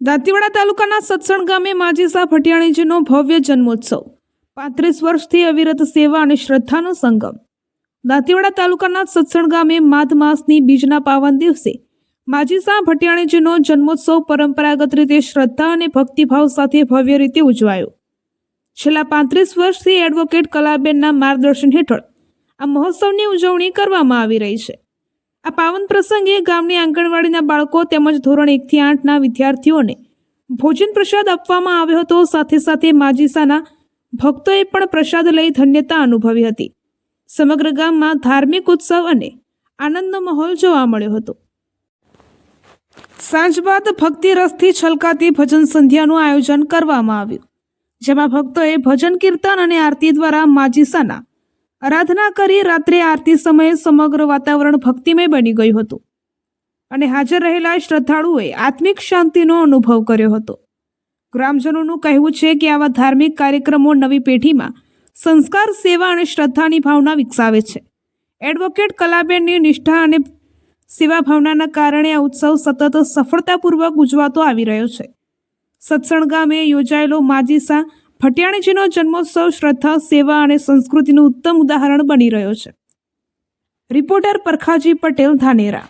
દાંતીવાડા તાલુકાના સત્સણ ગામે માજીસા ભટિયાણીજીનો ભવ્ય જન્મોત્સવ. પાંત્રીસ વર્ષથી અવિરત સેવા અને શ્રદ્ધાનો સંગમ. દાંતીવાડા તાલુકાના સત્સણ ગામે માધ માસની બીજના પાવન દિવસે માજીસા ભટિયાણીજીનો જન્મોત્સવ પરંપરાગત રીતે શ્રદ્ધા અને ભક્તિભાવ સાથે ભવ્ય રીતે ઉજવાયો. છેલ્લા પાંત્રીસ વર્ષથી એડવોકેટ કલાબેનના માર્ગદર્શન હેઠળ આ મહોત્સવની ઉજવણી કરવામાં આવી રહી છે. આ પાવન પ્રસંગે ગામની આંગણવાડીના બાળકો તેમજ ધોરણ એકથી આઠના વિદ્યાર્થીઓને ભોજન પ્રસાદ આપવામાં આવ્યો હતો. સાથે સાથે માજીસાના ભક્તોએ પણ પ્રસાદ લઈ ધન્યતા અનુભવી હતી. સમગ્ર ગામમાં ધાર્મિક ઉત્સવ અને આનંદનો માહોલ જોવા મળ્યો હતો. સાંજ બાદ ભક્તિ રસથી છલકાતી ભજન સંધ્યાનું આયોજન કરવામાં આવ્યું, જેમાં ભક્તોએ ભજન કીર્તન અને આરતી દ્વારા માજીસાના આરાધના કરી રાત્રે આરતી સમયે સમગ્ર વાતાવરણ ભક્તિમય બની ગયું હતું. અને હાજર રહેલા શ્રદ્ધાળુઓએ આત્મિક શાંતિનો અનુભવ કર્યો હતો. ગ્રામજનોનું કહેવું છે કે આવા ધાર્મિક કાર્યક્રમો નવી પેઢીમાં સંસ્કાર, સેવા અને શ્રદ્ધાની ભાવના વિકસાવે છે. એડવોકેટ કલાબેનની નિષ્ઠા અને સેવા ભાવનાના કારણે આ ઉત્સવ સતત સફળતાપૂર્વક ઉજવાતો આવી રહ્યો છે. સત્સણ ગામે યોજાયેલો માજીસા ભટિયાણીજીનો જન્મોત્સવ શ્રદ્ધા, સેવા અને સંસ્કૃતિનું ઉત્તમ ઉદાહરણ બની રહ્યો છે. રિપોર્ટર પરખાજી પટેલ ધાનેરા.